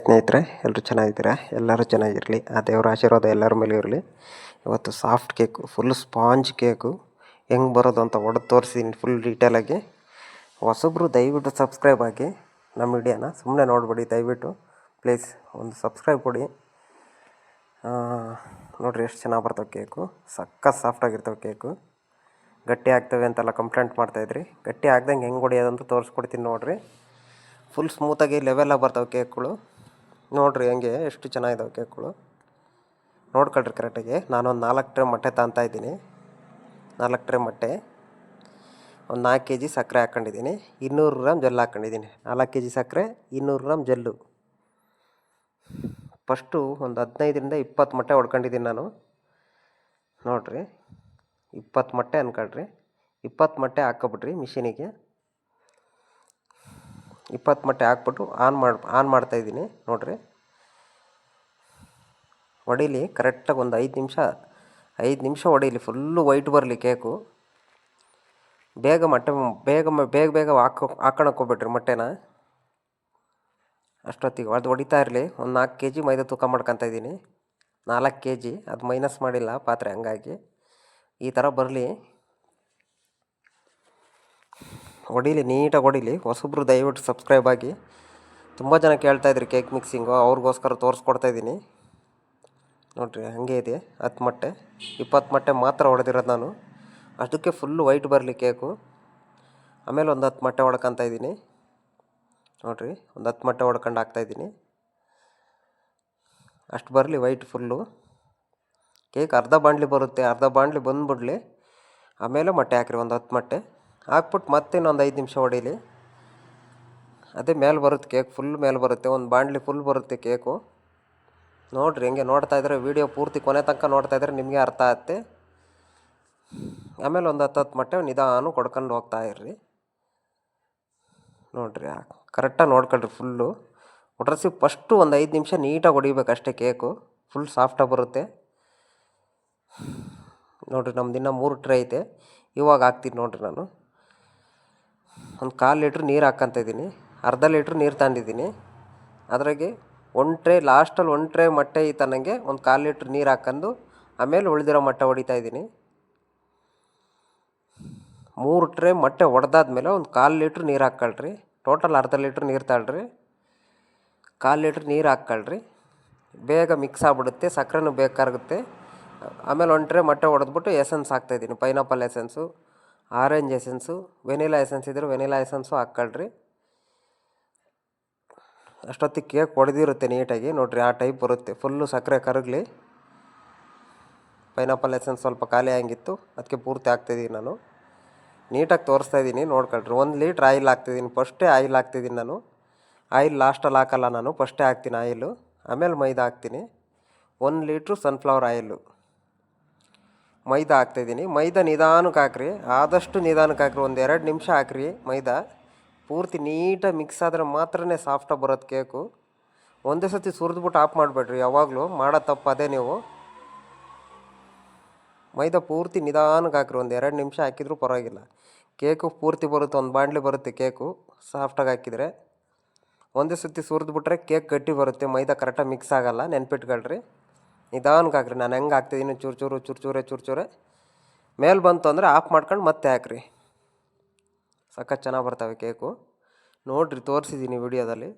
ಸ್ನೇಹಿತರೆ ಎಲ್ಲರೂ ಚೆನ್ನಾಗಿದ್ದೀರಾ? ಎಲ್ಲರೂ ಚೆನ್ನಾಗಿರಲಿ. ಆ ದೇವರ ಆಶೀರ್ವಾದ ಎಲ್ಲರ ಮೇಲೆ ಇರಲಿ. ಇವತ್ತು soft cake, full sponge cake. ಹೆಂಗೆ ಬರೋದು ಅಂತ ಒಡೆದು ತೋರಿಸಿದ್ದೀನಿ ಫುಲ್ ಡೀಟೇಲಾಗಿ ಹೊಸಬ್ರು ದಯವಿಟ್ಟು ಸಬ್ಸ್ಕ್ರೈಬ್ ಆಗಿ. ನಮ್ಮ ವಿಡಿಯೋನ ಸುಮ್ಮನೆ ನೋಡ್ಬೇಡಿ ದಯವಿಟ್ಟು. ಪ್ಲೀಸ್ ಒಂದು ಸಬ್ಸ್ಕ್ರೈಬ್ ಕೊಡಿ. ನೋಡಿರಿ ಎಷ್ಟು ಚೆನ್ನಾಗಿ ಬರ್ತವೆ ಕೇಕು. ಸಕ್ಕ ಸಾಫ್ಟಾಗಿರ್ತವೆ ಕೇಕು. ಗಟ್ಟಿ ಆಗ್ತವೆ ಅಂತೆಲ್ಲ ಕಂಪ್ಲೇಂಟ್ ಮಾಡ್ತಾಯಿದ್ರಿ ಗಟ್ಟಿ ಆಗ್ದಂಗೆ ಹೆಂಗೆ ಹೊಡಿಯೋದಂತ ತೋರಿಸ್ಕೊಡ್ತೀನಿ ನೋಡಿರಿ. ಫುಲ್ ಸ್ಮೂತಾಗಿ ಲೆವೆಲಾಗಿ ಬರ್ತವೆ ಕೇಕ್ಗಳು. ನೋಡ್ರಿ ಹಂಗೆ ಎಷ್ಟು ಚೆನ್ನಾಗಿದಾವೆ ಕೇಕ್ಗಳು. ನೋಡ್ಕೊಳ್ರಿ ಕರೆಕ್ಟಾಗಿ. ನಾನೊಂದು ನಾಲ್ಕು ಟ್ರೇ ಮೊಟ್ಟೆ ತಾಂತಾ ಇದ್ದೀನಿ. ನಾಲ್ಕು ಟ್ರೇ ಮೊಟ್ಟೆ. ಒಂದು ನಾಲ್ಕು ಕೆ ಜಿ ಸಕ್ಕರೆ ಹಾಕ್ಕೊಂಡಿದ್ದೀನಿ. ಇನ್ನೂರು ಗ್ರಾಮ್ ಜೆಲ್ ಹಾಕ್ಕೊಂಡಿದ್ದೀನಿ. ನಾಲ್ಕು ಕೆ ಜಿ ಸಕ್ಕರೆ, ಇನ್ನೂರು ಗ್ರಾಮ್ ಜೆಲ್ಲು. ಫಸ್ಟು ಒಂದು ಹದಿನೈದರಿಂದ ಇಪ್ಪತ್ತು ಮೊಟ್ಟೆ ಹೊಡ್ಕೊಂಡಿದ್ದೀನಿ ನಾನು. ನೋಡಿರಿ, ಇಪ್ಪತ್ತು ಮೊಟ್ಟೆ ಅನ್ಕೊಳ್ರಿ. ಇಪ್ಪತ್ತು ಮೊಟ್ಟೆ ಹಾಕ್ಕೊಬಿಟ್ರಿ ಮಿಷಿನಿಗೆ. ಇಪ್ಪತ್ತು ಮಟ್ಟೆ ಹಾಕ್ಬಿಟ್ಟು ಆನ್ ಮಾಡಿ, ಆನ್ ಮಾಡ್ತಾಯಿದ್ದೀನಿ ನೋಡಿರಿ. ಹೊಡೀಲಿ ಕರೆಕ್ಟಾಗಿ ಒಂದು ಐದು ನಿಮಿಷ ಐದು ನಿಮಿಷ ಹೊಡೀಲಿ ಫುಲ್ಲು ವೈಟ್ ಬರಲಿ ಕೇಕು. ಬೇಗ ಮೊಟ್ಟೆ, ಬೇಗ ಬೇಗ ಬೇಗ ಹಾಕೋ, ಹಾಕೋಣಕ್ಕೆ ಹೋಗ್ಬೇಡ್ರಿ ಮೊಟ್ಟೆನ. ಅಷ್ಟೊತ್ತಿಗೆ ಅದು ಹೊಡಿತಾ ಇರಲಿ. ಒಂದು ನಾಲ್ಕು ಕೆ ಜಿ ಮೈದಾ ತೂಕ ಮಾಡ್ಕೊತ ಇದ್ದೀನಿ. ನಾಲ್ಕು ಕೆ ಜಿ ಅದು ಮೈನಸ್ ಮಾಡಿಲ್ಲ ಪಾತ್ರೆ ಹಂಗಾಗಿ. ಈ ಥರ ಬರಲಿ. ಹೊಡೀಲಿ ನೀಟಾಗಿ ಹೊಡೀಲಿ ಹೊಸಬ್ರು ದಯವಿಟ್ಟು ಸಬ್ಸ್ಕ್ರೈಬ್ ಆಗಿ. ತುಂಬ ಜನ ಕೇಳ್ತಾ ಇದ್ರಿ ಕೇಕ್ ಮಿಕ್ಸಿಂಗು ಅವ್ರಿಗೋಸ್ಕರ ತೋರಿಸ್ಕೊಡ್ತಾ ಇದ್ದೀನಿ. ನೋಡಿರಿ, ಹಾಗೆ ಇದೆ. ಹತ್ತು ಮೊಟ್ಟೆ. ಇಪ್ಪತ್ತು ಮೊಟ್ಟೆ ಮಾತ್ರ ಹೊಡೆದಿರೋದು ನಾನು. ಅದಕ್ಕೆ ಫುಲ್ಲು ವೈಟ್ ಬರಲಿ ಕೇಕು ಆಮೇಲೆ ಒಂದು ಹತ್ತು ಮೊಟ್ಟೆ ಹೊಡ್ಕೊತಾ ಇದ್ದೀನಿ. ನೋಡಿರಿ, ಒಂದು ಹತ್ತು ಮೊಟ್ಟೆ ಹೊಡ್ಕೊಂಡು ಹಾಕ್ತಾಯಿದ್ದೀನಿ ಅಷ್ಟು ಬರಲಿ ವೈಟ್ ಫುಲ್ಲು ಕೇಕ್ ಅರ್ಧ ಬಾಂಡ್ಲಿ ಬರುತ್ತೆ. ಅರ್ಧ ಬಾಂಡ್ಲಿ ಬಂದ್ಬಿಡ್ಲಿ. ಆಮೇಲೆ ಮೊಟ್ಟೆ ಹಾಕಿರಿ, ಒಂದು ಹತ್ತು ಮೊಟ್ಟೆ. ಹಾಕ್ಬಿಟ್ಟು ಮತ್ತೆ ಇನ್ನೊಂದು ಐದು ನಿಮಿಷ ಹೊಡೀಲಿ. ಅದೇ ಮೇಲೆ ಬರುತ್ತೆ ಕೇಕ್ ಫುಲ್ ಮೇಲೆ ಬರುತ್ತೆ, ಒಂದು ಬಾಂಡ್ಲಿ ಫುಲ್ ಬರುತ್ತೆ ಕೇಕು ನೋಡಿರಿ ಹೆಂಗೆ ನೋಡ್ತಾ ಇದ್ರೆ ವೀಡಿಯೋ ಪೂರ್ತಿ ಕೊನೆ ತನಕ ನೋಡ್ತಾ ಇದ್ರೆ ನಿಮಗೆ ಅರ್ಥ ಆಗುತ್ತೆ ಆಮೇಲೆ ಒಂದು ಹತ್ತು ಹತ್ತು ಮೊಟ್ಟೆ ನಿಧಾನ ಕೊಡ್ಕೊಂಡು ಹೋಗ್ತಾ ಇರ್ರಿ. ನೋಡಿರಿ ಕರೆಕ್ಟಾಗಿ ನೋಡ್ಕೊಳ್ರಿ ಫುಲ್ಲು ಒಟ್ರಸಿ ಫಸ್ಟು ಒಂದು ಐದು ನಿಮಿಷ ನೀಟಾಗಿ ಹೊಡಿಬೇಕು ಅಷ್ಟೇ ಕೇಕು ಫುಲ್ ಸಾಫ್ಟಾಗಿ ಬರುತ್ತೆ. ನೋಡಿರಿ ನಮ್ದು ಇನ್ನೂ ಮೂರು ಟ್ರೈ ಐತೆ. ಇವಾಗ ಹಾಕ್ತೀನಿ ನೋಡಿರಿ ನಾನು. ಒಂದು ಕಾಲು ಲೀಟ್ರ್ ನೀರು ಹಾಕ್ಕಂತ ಇದ್ದೀನಿ. ಅರ್ಧ ಲೀಟ್ರ್ ನೀರು ತಂದಿದ್ದೀನಿ. ಅದ್ರಾಗೆ ಒಂದು ಟ್ರೇ ಲಾಸ್ಟಲ್ಲಿ ಒಂದು ಟ್ರೇ ಮೊಟ್ಟೆ ಇತ್ತು ಅನ್ನಂಗೆ ಒಂದು ಕಾಲು ಲೀಟ್ರ್ ನೀರು ಹಾಕ್ಕೊಂಡು ಆಮೇಲೆ ಉಳಿದಿರೋ ಮೊಟ್ಟೆ ಹೊಡಿತಾ ಇದ್ದೀನಿ. ಮೂರು ಟ್ರೇ ಮೊಟ್ಟೆ ಒಡೆದಾದ್ಮೇಲೆ ಒಂದು ಕಾಲು ಲೀಟ್ರ್ ನೀರು ಹಾಕ್ಕೊಳ್ರಿ ಟೋಟಲ್ ಅರ್ಧ ಲೀಟ್ರ್ ನೀರು ತಗೊಳ್ರಿ ಕಾಲು ಲೀಟ್ರ್ ನೀರು ಹಾಕ್ಕೊಳ್ರಿ ಬೇಗ ಮಿಕ್ಸ್ ಆಗ್ಬಿಡುತ್ತೆ ಸಕ್ಕರೆನೂ ಬೇಕಾಗುತ್ತೆ ಆಮೇಲೆ ಒಂದು ಟ್ರೇ ಮೊಟ್ಟೆ ಹೊಡೆದ್ಬಿಟ್ಟು ಎಸೆನ್ಸ್ ಹಾಕ್ತಾಯಿದ್ದೀನಿ pineapple essence orange essence, vanilla essence ಇದ್ದರೆ ವೆನಿಲಾ ಎಸೆನ್ಸು ಹಾಕ್ಕೊಳ್ರಿ. ಅಷ್ಟೊತ್ತಿಗೆ ಕೇಕ್ ಹೊಡೆದಿರುತ್ತೆ ನೀಟಾಗಿ. ನೋಡಿರಿ ಆ ಟೈಪ್ ಬರುತ್ತೆ. ಫುಲ್ಲು ಸಕ್ಕರೆ ಕರಗಲಿ. ಪೈನಾಪಲ್ ಎಸೆನ್ಸ್ ಸ್ವಲ್ಪ ಖಾಲಿ ಆಗಿತ್ತು. ಅದಕ್ಕೆ ಪೂರ್ತಿ ಹಾಕ್ತಿದ್ದೀನಿ ನಾನು. ನೀಟಾಗಿ ತೋರಿಸ್ತಾ ಇದ್ದೀನಿ ನೋಡ್ಕೊಳ್ರಿ. ಒಂದು ಲೀಟ್ರ್ ಆಯಿಲ್ ಹಾಕ್ತಿದ್ದೀನಿ ಫಸ್ಟೇ ಆಯಿಲ್ ಹಾಕ್ತಿದ್ದೀನಿ ನಾನು. ಆಯಿಲ್ ಲಾಸ್ಟಲ್ಲಿ ಹಾಕಲ್ಲ ನಾನು. ಫಸ್ಟೇ ಹಾಕ್ತೀನಿ ಆಯಿಲು. ಆಮೇಲೆ ಮೈದಾ ಹಾಕ್ತೀನಿ. ಒಂದು ಲೀಟ್ರು ಸನ್ಫ್ಲವರ್ ಆಯಿಲು. ಮೈದಾ ಹಾಕ್ತಾಯಿದ್ದೀನಿ ಮೈದಾ ನಿಧಾನಕ್ಕೆ ಹಾಕ್ರಿ. ಆದಷ್ಟು ನಿಧಾನಕ್ಕೆ ಹಾಕ್ರಿ. ಒಂದು ಎರಡು ನಿಮಿಷ ಹಾಕ್ರಿ ಮೈದಾ. ಪೂರ್ತಿ ನೀಟಾಗಿ ಮಿಕ್ಸ್ ಆದರೆ ಮಾತ್ರನೇ ಸಾಫ್ಟಾಗಿ ಬರೋದು ಕೇಕು ಒಂದೇ ಸತಿ ಸುರಿದ್ಬಿಟ್ಟು ಆಫ್ ಮಾಡಬೇಡ್ರಿ ಯಾವಾಗಲೂ. ಮಾಡೋ ತಪ್ಪು ಅದೇ ನೀವು. ಮೈದಾ ಪೂರ್ತಿ ನಿಧಾನಕ್ಕೆ ಹಾಕ್ರಿ. ಒಂದು ಎರಡು ನಿಮಿಷ ಹಾಕಿದರೂ ಪರವಾಗಿಲ್ಲ. ಕೇಕು ಪೂರ್ತಿ ಬರುತ್ತೆ. ಒಂದು ಬಾಂಡ್ಲಿ ಬರುತ್ತೆ ಕೇಕು ಸಾಫ್ಟಾಗಿ ಹಾಕಿದರೆ. ಒಂದೇ ಸತಿ ಸುರಿದ್ಬಿಟ್ರೆ ಕೇಕ್ ಗಟ್ಟಿ ಬರುತ್ತೆ. ಮೈದಾ ಕರೆಕ್ಟಾಗಿ ಮಿಕ್ಸ್ ಆಗಲ್ಲ. ನೆನ್ಪಿಟ್ಕೊಳ್ರಿ. ನಿಧಾನಕ್ಕೆ ಹಾಕ್ರಿ ನಾನು ಹೆಂಗೆ ಹಾಕ್ತಿದ್ದೀನಿ ಚೂರು ಚೂರು ಚೂರು ಚೂರೇ, ಚೂರು ಮೇಲೆ ಬಂತು ಅಂದರೆ ಆಫ್ ಮಾಡ್ಕೊಂಡು ಮತ್ತೆ ಹಾಕ್ರಿ. ಸಖತ್ ಚೆನ್ನಾಗಿ ಬರ್ತವೆ ಕೇಕು. ನೋಡಿರಿ ತೋರಿಸಿದ್ದೀನಿ ವಿಡಿಯೋದಲ್ಲಿ.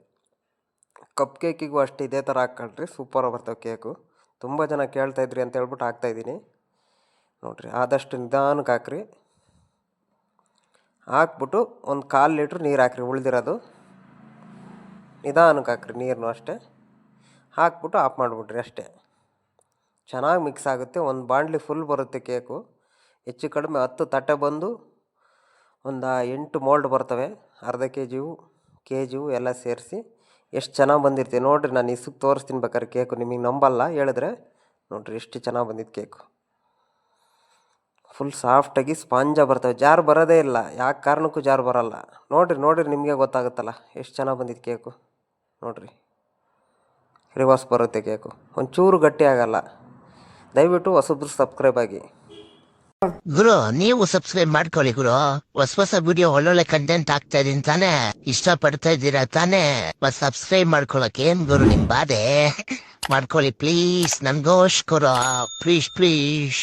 ಕಪ್ ಕೇಕಿಗೂ ಅಷ್ಟು ಇದೇ ಥರ ಹಾಕ್ಕೊಳ್ರಿ ಸೂಪರಾಗಿ ಬರ್ತವೆ ಕೇಕು. ತುಂಬ ಜನ ಕೇಳ್ತಾಯಿದ್ರಿ ಅಂತ ಹೇಳ್ಬಿಟ್ಟು ಹಾಕ್ತಾಯಿದ್ದೀನಿ ನೋಡಿರಿ, ಆದಷ್ಟು ನಿಧಾನಕ್ಕೆ ಹಾಕ್ರಿ. ಹಾಕ್ಬಿಟ್ಟು ಒಂದು ಕಾಲು ಲೀಟ್ರ್ ನೀರು ಹಾಕ್ರಿ, ಉಳಿದಿರೋದು. ನಿಧಾನಕ್ಕೆ ಹಾಕ್ರಿ ನೀರನ್ನು ಅಷ್ಟೇ. ಹಾಕ್ಬಿಟ್ಟು ಆಫ್ ಮಾಡಿಬಿಡ್ರಿ ಅಷ್ಟೇ. ಚೆನ್ನಾಗಿ ಮಿಕ್ಸ್ ಆಗುತ್ತೆ. ಒಂದು ಬಾಂಡ್ಲಿ ಫುಲ್ ಬರುತ್ತೆ ಕೇಕು ಹೆಚ್ಚು ಕಡಿಮೆ ಹತ್ತು ತಟ್ಟೆ ಬಂದು ಒಂದು ಎಂಟು ಮೋಲ್ಡ್ ಬರ್ತವೆ. ಅರ್ಧ ಕೆ ಜಿವು ಕೆ ಜಿವು ಎಲ್ಲ ಸೇರಿಸಿ ಎಷ್ಟು ಚೆನ್ನಾಗಿ ಬಂದಿರ್ತೀವಿ ನೋಡಿರಿ ನಾನು ಇಸಕ್ಕೆ ತೋರಿಸ್ತೀನಿ ಬೇಕಾದ್ರೆ ಕೇಕು ನಿಮಗೆ ನಂಬಲ್ಲ. ಹೇಳಿದ್ರೆ ನೋಡಿರಿ ಎಷ್ಟು ಚೆನ್ನಾಗಿ ಬಂದಿತ್ತು ಕೇಕು ಫುಲ್ ಸಾಫ್ಟಾಗಿ ಸ್ಪಾಂಜ ಬರ್ತವೆ. ಜಾರು ಬರೋದೇ ಇಲ್ಲ. ಯಾಕೆ ಕಾರಣಕ್ಕೂ ಜಾರು ಬರಲ್ಲ. ನೋಡಿರಿ ನೋಡಿರಿ ನಿಮಗೆ ಗೊತ್ತಾಗುತ್ತಲ್ಲ. ಎಷ್ಟು ಚೆನ್ನಾಗಿ ಬಂದಿತ್ತು ಕೇಕು ನೋಡಿರಿ. ರಿವರ್ಸ್ ಬರುತ್ತೆ ಕೇಕು ಒಂಚೂರು ಗಟ್ಟಿ ಆಗಲ್ಲ. ದಯವಿಟ್ಟು ಹೊಸಬ್ರು ಸಬ್ಸ್ಕ್ರೈಬ್ ಆಗಿ. ಗುರು, ನೀವು ಸಬ್ಸ್ಕ್ರೈಬ್ ಮಾಡ್ಕೊಳ್ಳಿ ಗುರು. ಹೊಸ ಹೊಸ ವಿಡಿಯೋ ಒಳ್ಳೊಳ್ಳೆ ಕಂಟೆಂಟ್ ಆಗ್ತಾ ಇದೀನಿ ತಾನೇ. ಇಷ್ಟ ಪಡ್ತಾ ಇದ್ದೀರಾ ತಾನೇ? ಮತ್ ಸಬ್ಸ್ಕ್ರೈಬ್ ಮಾಡ್ಕೊಳಕ್ ಏನ್ ಗುರು ನಿಮ್ ಬಾದೆ ಮಾಡ್ಕೊಳ್ಳಿ ಪ್ಲೀಸ್ ನನ್ಗೋಸ್ಕರ ಪ್ಲೀಸ್ ಪ್ಲೀಸ್